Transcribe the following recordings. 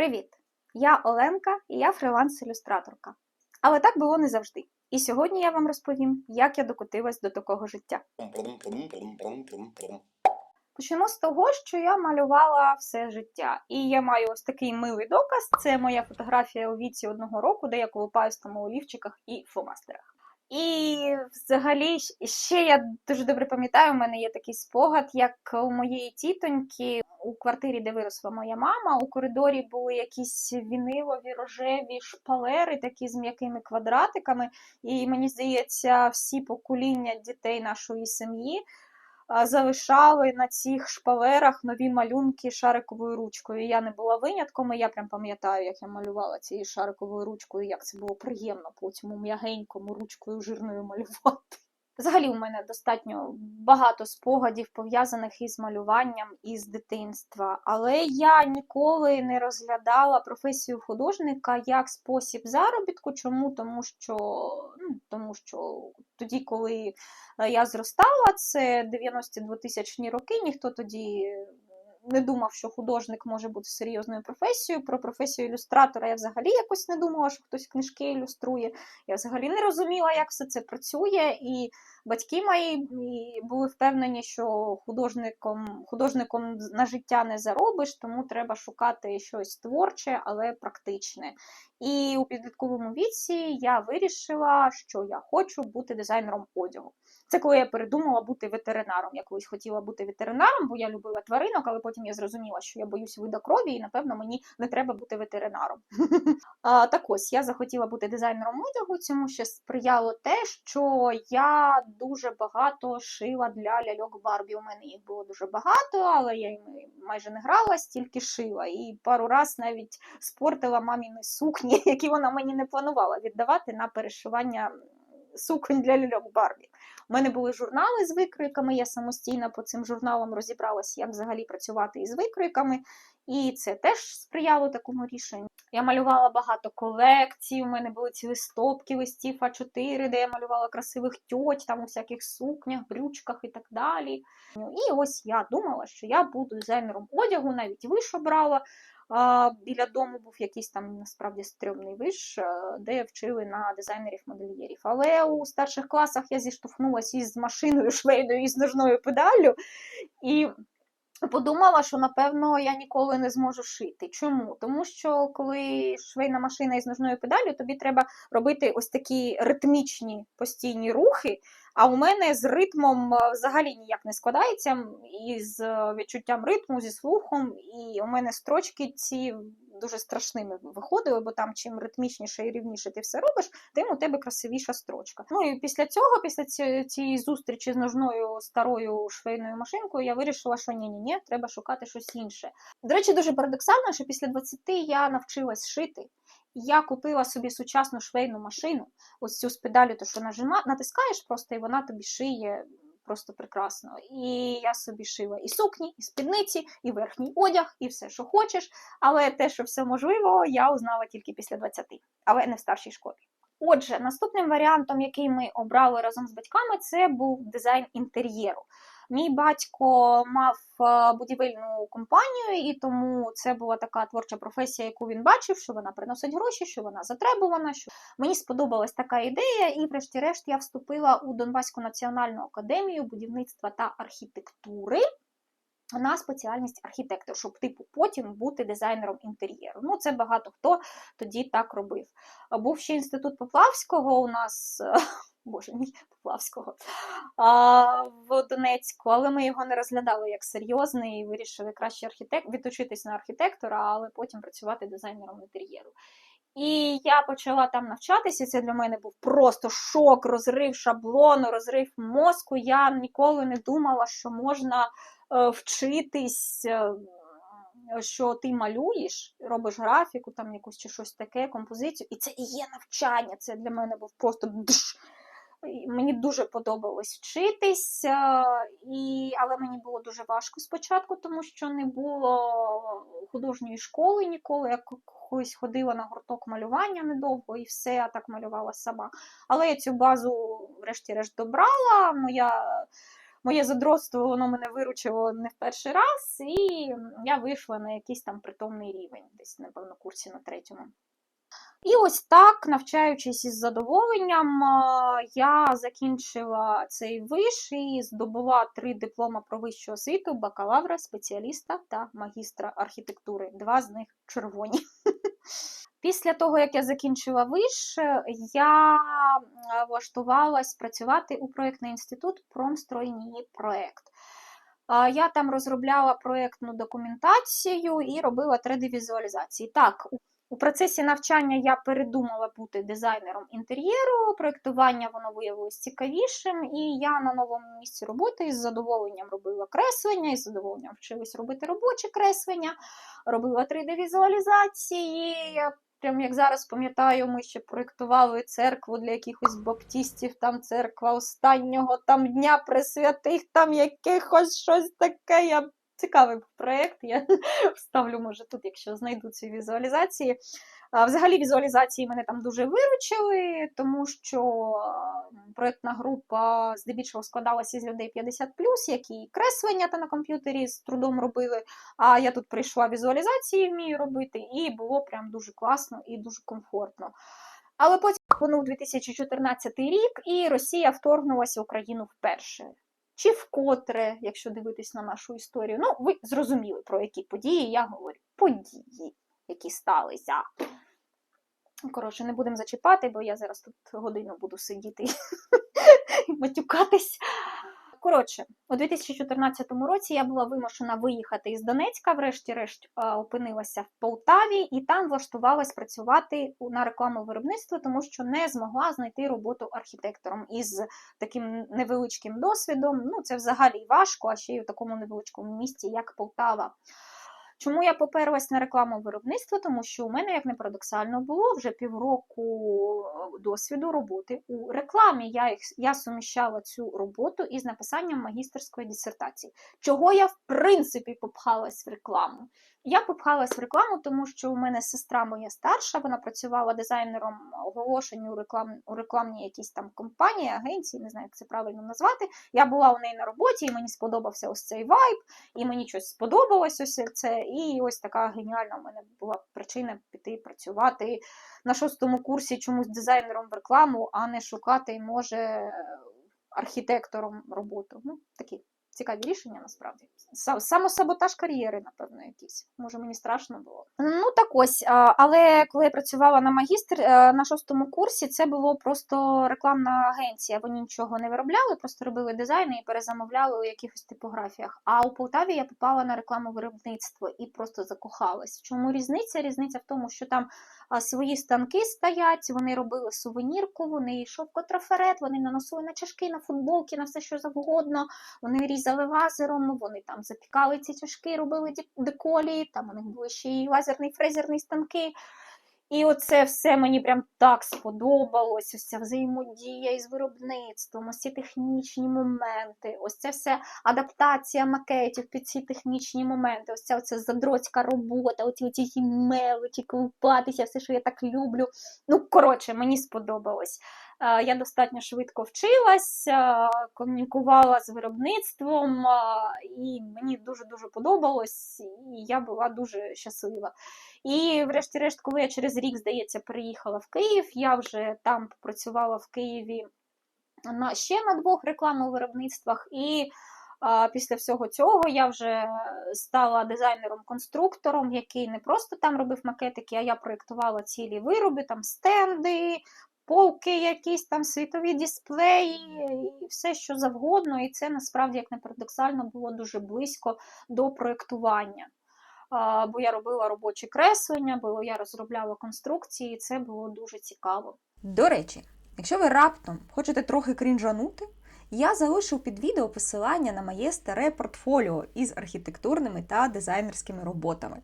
Привіт! Я Оленка і я фриланс-ілюстраторка. Але так було не завжди. І сьогодні я вам розповім, як я докотилась до такого життя. Почнемо з того, що я малювала все життя. І я маю ось такий милий доказ. Це моя фотографія у віці одного року, де я колупаюсь там у олівчиках і фломастерах. І взагалі ще я дуже добре пам'ятаю, у мене є такий спогад, як у моєї тітоньки у квартирі, де виросла моя мама, у коридорі були якісь вінилові рожеві шпалери, такі з м'якими квадратиками. І мені здається, всі покоління дітей нашої сім'ї залишали на цих шпалерах нові малюнки шариковою ручкою. Я не була винятком, і я прям пам'ятаю, як я малювала цією шариковою ручкою, як це було приємно по цьому м'ягенькому ручкою жирною малювати. Взагалі, у мене достатньо багато спогадів пов'язаних із малюванням із дитинства, але я ніколи не розглядала професію художника як спосіб заробітку. Чому? Тому що ну, тому що тоді, коли я зростала, це 92 тисячні роки, ніхто тоді. Не думав, що художник може бути серйозною професією. Про професію ілюстратора я взагалі якось не думала, що хтось книжки ілюструє. Я взагалі не розуміла, як все це працює, і батьки мої були впевнені, що художником художником на життя не заробиш, тому треба шукати щось творче, але практичне. І у підлітковому віці я вирішила, що я хочу бути дизайнером одягу. Це коли я передумала бути ветеринаром. Я колись хотіла бути ветеринаром, бо я любила тваринок, але потім я зрозуміла, що я боюсь вида крові, і напевно мені не треба бути ветеринаром. а, Так ось я захотіла бути дизайнером одягу, цьому ще сприяло те, що я дуже багато шила для ляльок Барбі. У мене їх було дуже багато, але я майже не грала, стільки шила. І пару раз навіть спортила маміни сукні, які вона мені не планувала віддавати на перешивання суконь для ляльок Барбі. У мене були журнали з викройками, я самостійно по цим журналам розібралася, як взагалі працювати із викройками, і це теж сприяло такому рішенню. Я малювала багато колекцій, у мене були цілі стопки листів А4, де я малювала красивих тьоть, там у всяких сукнях, брючках і так далі. І ось я думала, що я буду дизайнером одягу, навіть виш обрала. Біля дому був якийсь там насправді стрьомний виш, де вчили на дизайнерів-модельєрів. Але у старших класах я зіштовхнулася із машиною швейною і з ножною педаллю. І Подумала, що напевно я ніколи не зможу шити. Чому? Тому що коли швейна машина із ножною педаллю, тобі треба робити ось такі ритмічні постійні рухи. А у мене з ритмом взагалі ніяк не складається, і з відчуттям ритму, зі слухом, і у мене строчки ці дуже страшними виходили, бо там чим ритмічніше і рівніше ти все робиш, тим у тебе красивіша строчка. Ну і після цього, після цієї зустрічі з ножною старою швейною машинкою, я вирішила, що ні-ні, ні треба шукати щось інше. До речі, дуже парадоксально, що після 20 я навчилась шити. Я купила собі сучасну швейну машину, ось цю з то що нажима, натискаєш просто, і вона тобі шиє просто прекрасно. І я собі шила і сукні, і спідниці, і верхній одяг, і все, що хочеш. Але те, що все можливо, я узнала тільки після 20, але не в старшій школі. Отже, наступним варіантом, який ми обрали разом з батьками, це був дизайн інтер'єру. Мій батько мав е, будівельну компанію, і тому це була така творча професія, яку він бачив, що вона приносить гроші, що вона затребувана. Що мені сподобалась така ідея, і, врешті-решт, я вступила у Донбаську національну академію будівництва та архітектури. На спеціальність архітектор, щоб типу потім бути дизайнером інтер'єру. Ну, це багато хто тоді так робив. Був ще інститут Поплавського у нас боже мій Поплавського а, в Донецьку, але ми його не розглядали як серйозний і вирішили краще архітект... відучитись на архітектора, але потім працювати дизайнером інтер'єру. І я почала там навчатися. Це для мене був просто шок, розрив шаблону, розрив мозку. Я ніколи не думала, що можна е, вчитись. Е, що ти малюєш, робиш графіку, там якусь чи щось таке, композицію, і це і є навчання. Це для мене був просто дш, Мені дуже подобалось вчитись, і... але мені було дуже важко спочатку, тому що не було художньої школи ніколи. Я колись ходила на гурток малювання недовго і все, я так малювала сама. Але я цю базу, врешті-решт, добрала. Моя моє задротство воно мене виручило не в перший раз, і я вийшла на якийсь там притомний рівень, десь, напевно, курсі на третьому. І ось так, навчаючись із задоволенням, я закінчила цей виш і здобула три диплома про вищу освіту: бакалавра, спеціаліста та магістра архітектури. Два з них червоні. Після того, як я закінчила виш, я м, влаштувалась працювати у проєктний інститут Промстройні проект. А, Я там розробляла проєктну документацію і робила 3D-візуалізації. Так, у- процесі навчання я передумала бути дизайнером інтер'єру, проєктування воно виявилось цікавішим, і я на новому місці роботи із задоволенням робила креслення, із задоволенням вчилась робити робочі креслення, робила 3D-візуалізації. Я Прям як зараз пам'ятаю, ми ще проєктували церкву для якихось баптістів, там церква останнього там дня присвятих, там якихось щось таке. Я цікавий проєкт. Я вставлю, може, тут, якщо знайду ці візуалізації. Взагалі візуалізації мене там дуже виручили, тому що проєктна група здебільшого складалася із людей 50+, які креслення та на комп'ютері з трудом робили. А я тут прийшла візуалізації, вмію робити, і було прям дуже класно і дуже комфортно. Але потім минув 2014 рік, і Росія вторгнулася в Україну вперше. Чи вкотре, якщо дивитись на нашу історію. Ну, ви зрозуміли, про які події я говорю. Події, які сталися. Коротше, не будемо зачіпати, бо я зараз тут годину буду сидіти і матюкатись. Коротше, у 2014 році я була вимушена виїхати із Донецька, врешті-решт опинилася в Полтаві і там влаштувалась працювати на рекламу виробництва, тому що не змогла знайти роботу архітектором із таким невеличким досвідом. Ну, це взагалі важко, а ще й у такому невеличкому місті, як Полтава. Чому я поперлась на рекламу виробництва? Тому що у мене, як не парадоксально, було вже півроку е, досвіду роботи у рекламі. Я, їх, я суміщала цю роботу із написанням магістерської дисертації. Чого я, в принципі, попхалась в рекламу? Я попхалась в рекламу, тому що у мене сестра моя старша, вона працювала дизайнером оголошень у, реклам, у рекламній якійсь там компанії, агенції, не знаю, як це правильно назвати. Я була у неї на роботі, і мені сподобався ось цей вайб, і мені щось сподобалось ось це. І ось така геніальна у мене була причина піти працювати на шостому курсі чомусь дизайнером в рекламу, а не шукати, може, архітектором роботу. Ну, такі цікаві рішення насправді. Са- Самосаботаж кар'єри, напевно, якийсь. Може, мені страшно було. Ну так ось, але коли я працювала на магістр е, на шостому курсі, це було просто рекламна агенція. Вони нічого не виробляли, просто робили дизайни і перезамовляли у якихось типографіях. А у Полтаві я попала на рекламу виробництво і просто закохалась. Чому різниця? Різниця в тому, що там свої станки стоять, вони робили сувенірку, вони шовкотрафарет, вони наносили на чашки, на футболки, на все що завгодно. Вони різали лазером, вони там запікали ці чашки, робили деколі, там у них були ще й лазерний фрезерний станки. І оце все мені прям так сподобалось. Ось ця взаємодія із виробництвом, ось ці технічні моменти, ось це все адаптація макетів під ці технічні моменти, ось ця оця задроцька робота, оці оці мелочі, колупатися, все, що я так люблю. Ну, коротше, мені сподобалось. Е, Я достатньо швидко вчилась, е, комунікувала з виробництвом, е, і мені дуже-дуже подобалось, і я була дуже щаслива. І, врешті-решт, коли я через рік, здається, переїхала в Київ, я вже там попрацювала в Києві на ще на двох рекламних виробництвах. І а, після всього цього я вже стала дизайнером-конструктором, який не просто там робив макетики, а я проєктувала цілі вироби, там стенди, полки, якісь там світові дисплеї, і все що завгодно. І це насправді, як не парадоксально, було дуже близько до проєктування. Бо я робила робочі креслення, бо я розробляла конструкції, і це було дуже цікаво. До речі, якщо ви раптом хочете трохи крінжанути, я залишу під відео посилання на моє старе портфоліо із архітектурними та дизайнерськими роботами.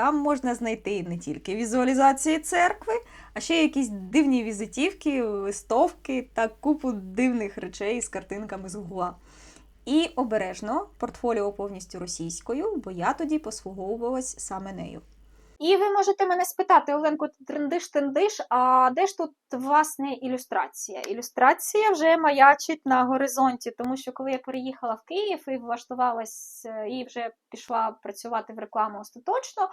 Там можна знайти не тільки візуалізації церкви, а ще якісь дивні візитівки, листовки та купу дивних речей з картинками з гугла. І обережно портфоліо повністю російською, бо я тоді послуговувалась саме нею. І ви можете мене спитати, Оленко, ти трендиш, тендиш, а де ж тут власне ілюстрація? Ілюстрація вже маячить на горизонті, тому що коли я переїхала в Київ і влаштувалась е, і вже пішла працювати в рекламу остаточно,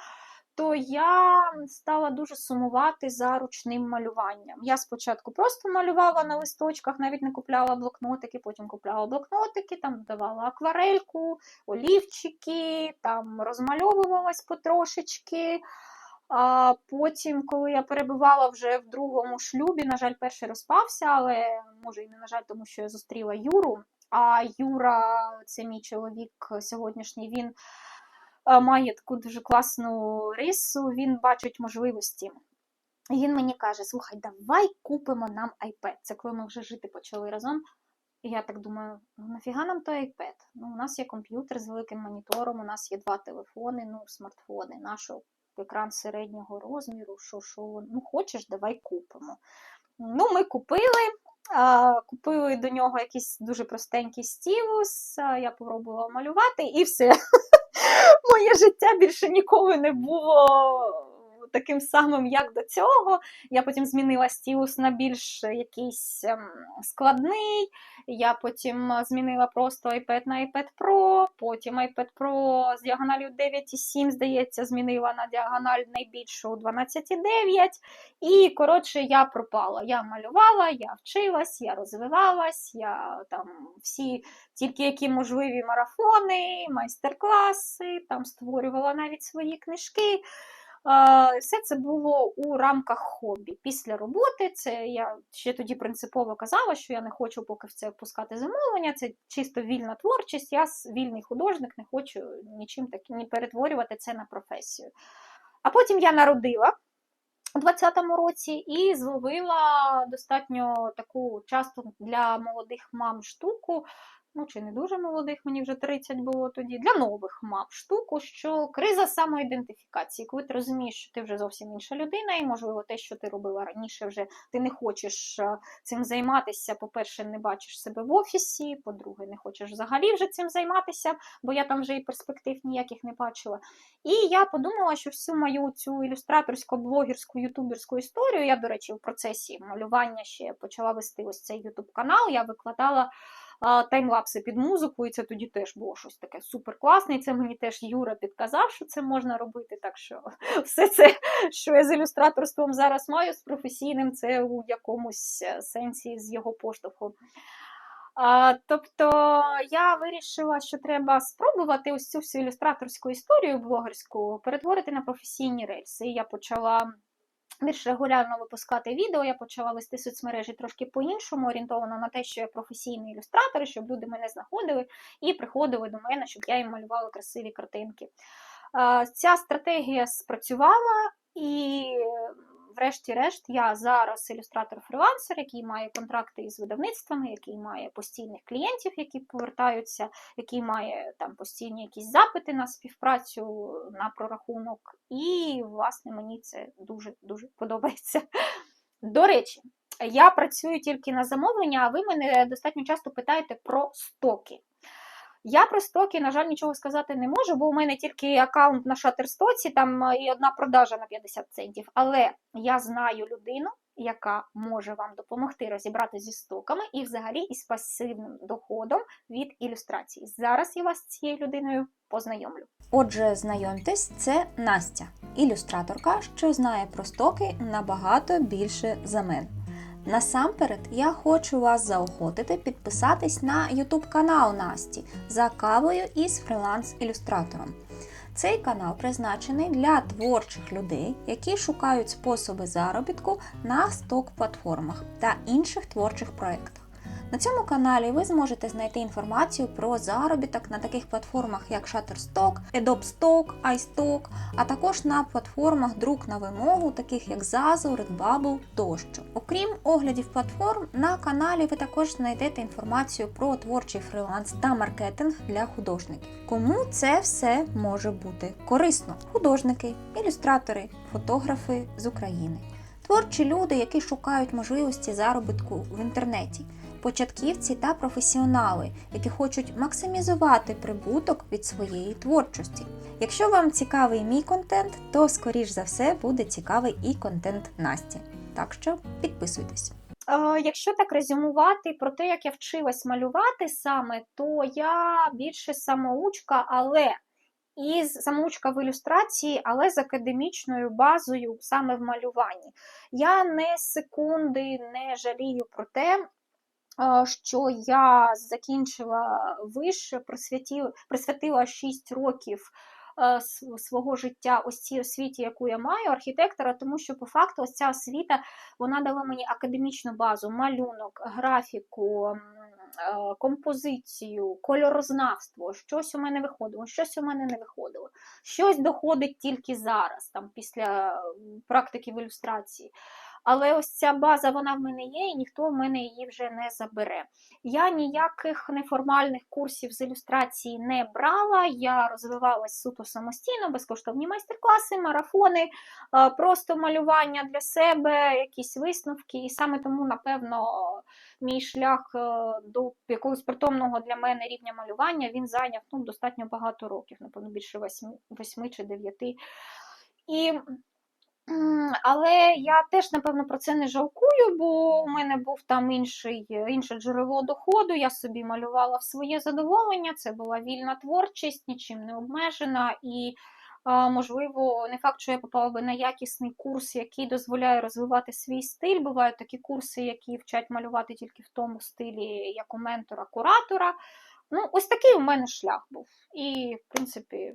то я стала дуже сумувати за ручним малюванням. Я спочатку просто малювала на листочках, навіть не купляла блокнотики, потім купляла блокнотики, там давала акварельку, олівчики, там розмальовувалась потрошечки. А потім, коли я перебувала вже в другому шлюбі, на жаль, перший розпався, але може і не на жаль, тому що я зустріла Юру. А Юра, це мій чоловік сьогоднішній, він має таку дуже класну рису, він бачить можливості. І він мені каже: слухай, давай купимо нам iPad. Це коли ми вже жити почали разом. Я так думаю, ну нафіга нам той iPad? Ну, у нас є комп'ютер з великим монітором, у нас є два телефони, ну, смартфони, наш екран середнього розміру, що, що, ну, хочеш, давай купимо. Ну, ми купили, а, купили до нього якийсь дуже простенький стілус, я попробувала малювати, і все. Моє життя більше ніколи не було таким самим, як до цього. Я потім змінила стілус на більш якийсь ем, складний. Я потім е, змінила просто iPad на iPad Pro, потім iPad Pro з діагоналю 9,7, здається, змінила на діагональ найбільшу 12,9. І, коротше, я пропала. Я малювала, я вчилась, я розвивалась, я там всі тільки які можливі марафони, майстер-класи, там створювала навіть свої книжки. Все це було у рамках хобі. Після роботи це я ще тоді принципово казала, що я не хочу поки в це впускати замовлення. Це чисто вільна творчість. Я вільний художник, не хочу нічим таким не перетворювати це на професію. А потім я народила у 20-му році і зловила достатньо таку часто для молодих мам штуку. Ну, чи не дуже молодих, мені вже 30 було тоді, для нових мам штуку, що криза самоідентифікації, коли ти розумієш, що ти вже зовсім інша людина, і, можливо, те, що ти робила раніше, вже ти не хочеш е, цим займатися. По-перше, не бачиш себе в офісі, по-друге, не хочеш взагалі вже цим займатися, бо я там вже і перспектив ніяких не бачила. І я подумала, що всю мою цю ілюстраторську, блогерську, ютуберську історію, я, до речі, в процесі малювання ще почала вести ось цей ютуб канал, я викладала таймлапси під музику, і це тоді теж було щось таке супер класне. І це мені теж Юра підказав, що це можна робити. Так що все це, що я з ілюстраторством зараз маю, з професійним, це у якомусь е, сенсі з його поштовху. А, тобто я вирішила, що треба спробувати ось цю всю ілюстраторську історію блогерську перетворити на професійні рельси. І я почала більш регулярно випускати відео, я почала вести соцмережі трошки по-іншому, орієнтовано на те, що я професійний ілюстратор, щоб люди мене знаходили і приходили до мене, щоб я їм малювала красиві картинки. Ця стратегія спрацювала, і врешті-решт я зараз ілюстратор-фрилансер, який має контракти із видавництвами, який має постійних клієнтів, які повертаються, який має там постійні якісь запити на співпрацю, на прорахунок. І, власне, мені це дуже дуже подобається. До речі, я працюю тільки на замовлення, а ви мене достатньо часто питаєте про стоки. Я про стоки, на жаль, нічого сказати не можу, бо у мене тільки аккаунт на Шатерстоці, там е, і одна продажа на 50 центів. Але я знаю людину, яка може вам допомогти розібрати зі стоками і взагалі із пасивним доходом від ілюстрації. Зараз я вас з цією людиною познайомлю. Отже, знайомтесь, це Настя, ілюстраторка, що знає про стоки набагато більше за мене. Насамперед, я хочу вас заохотити підписатись на YouTube канал Насті за кавою із фриланс-ілюстратором. Цей канал призначений для творчих людей, які шукають способи заробітку на сток-платформах та інших творчих проєктах. На цьому каналі ви зможете знайти інформацію про заробіток на таких платформах, як Shutterstock, Adobe Stock, iStock, а також на платформах друк на вимогу, таких як Zazu, Redbubble тощо. Окрім оглядів платформ, на каналі ви також знайдете інформацію про творчий фриланс та маркетинг для художників. Кому це все може бути корисно? Художники, ілюстратори, фотографи з України. Творчі люди, які шукають можливості заробітку в інтернеті, початківці та професіонали, які хочуть максимізувати прибуток від своєї творчості. Якщо вам цікавий мій контент, то скоріш за все буде цікавий і контент Насті. Так що підписуйтесь. Е, Якщо так резюмувати про те, як я вчилась малювати саме, то я більше самоучка, але із самоучка в ілюстрації, але з академічною базою саме в малюванні. Я не секунди не жалію про те, що я закінчила виш, присвятила, присвятила 6 років е, свого життя ось цій освіті, яку я маю, архітектора, тому що по факту ось ця освіта вона дала мені академічну базу, малюнок, графіку, е, композицію, кольорознавство. Щось у мене виходило, щось у мене не виходило. Щось доходить тільки зараз, там, після практики в ілюстрації. Але ось ця база, вона в мене є, і ніхто в мене її вже не забере. Я ніяких неформальних курсів з ілюстрації не брала. Я розвивалась суто самостійно, безкоштовні майстер-класи, марафони, просто малювання для себе, якісь висновки. І саме тому, напевно, мій шлях е, до якогось притомного для мене рівня малювання він зайняв ну, достатньо багато років, напевно, більше восьми, чи дев'яти. І Але я теж, напевно, про це не жалкую, бо у мене був там інший, інше джерело доходу. Я собі малювала в своє задоволення. Це була вільна творчість, нічим не обмежена. І, можливо, не факт, що я попала би на якісний курс, який дозволяє розвивати свій стиль. Бувають такі курси, які вчать малювати тільки в тому стилі, як у ментора-куратора. Ну, ось такий у мене шлях був. І, в принципі,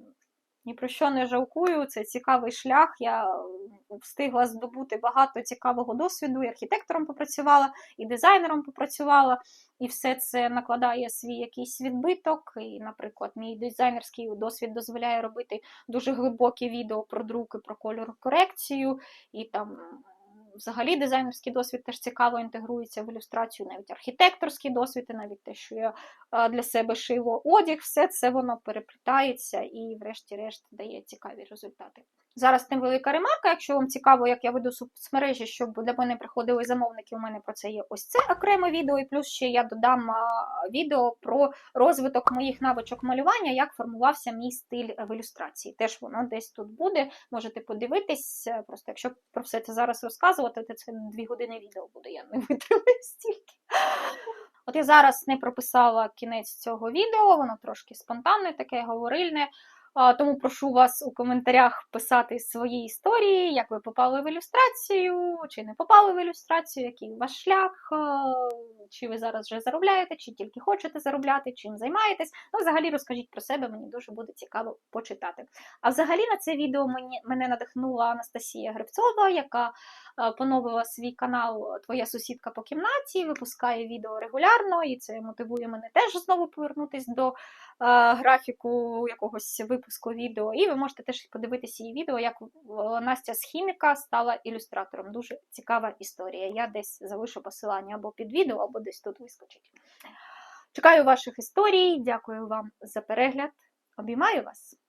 ні про що не жалкую. Це цікавий шлях. Я встигла здобути багато цікавого досвіду. І архітектором попрацювала, і дизайнером попрацювала. І все це накладає свій якийсь відбиток. І, наприклад, мій дизайнерський досвід дозволяє робити дуже глибокі відео про друк і про кольорокорекцію. І там взагалі дизайнерський досвід теж цікаво інтегрується в ілюстрацію, навіть архітекторський досвід, і навіть те, що я для себе шило одяг, все це воно переплітається і, врешті-решт, дає цікаві результати. Зараз невелика ремарка. Якщо вам цікаво, як я веду соцмережі, щоб для мене приходили замовники, у мене про це є ось це окреме відео, і плюс ще я додам відео про розвиток моїх навичок малювання, як формувався мій стиль в ілюстрації. Теж воно десь тут буде. Можете подивитись. Е, Просто якщо про все це зараз розказувати, то це дві години відео буде. Я не витримаю стільки. От я зараз не прописала кінець цього відео, воно трошки спонтанне, таке говорильне. Тому прошу вас у коментарях писати свої історії, як ви попали в ілюстрацію, чи не попали в ілюстрацію, який ваш шлях, чи ви зараз вже заробляєте, чи тільки хочете заробляти, чим займаєтесь. Ну, взагалі розкажіть про себе, мені дуже буде цікаво почитати. А взагалі на це відео мені, мене надихнула Анастасія Гривцова, яка поновила свій канал Твоя сусідка по кімнаті, випускає відео регулярно, і це мотивує мене теж знову повернутися до е, графіку якогось випуску відео. І ви можете теж подивитися її відео, як е, Настя з хіміка стала ілюстратором. Дуже цікава історія. Я десь залишу посилання або під відео, або десь тут вискочить. Чекаю ваших історій. Дякую вам за перегляд. Обіймаю вас!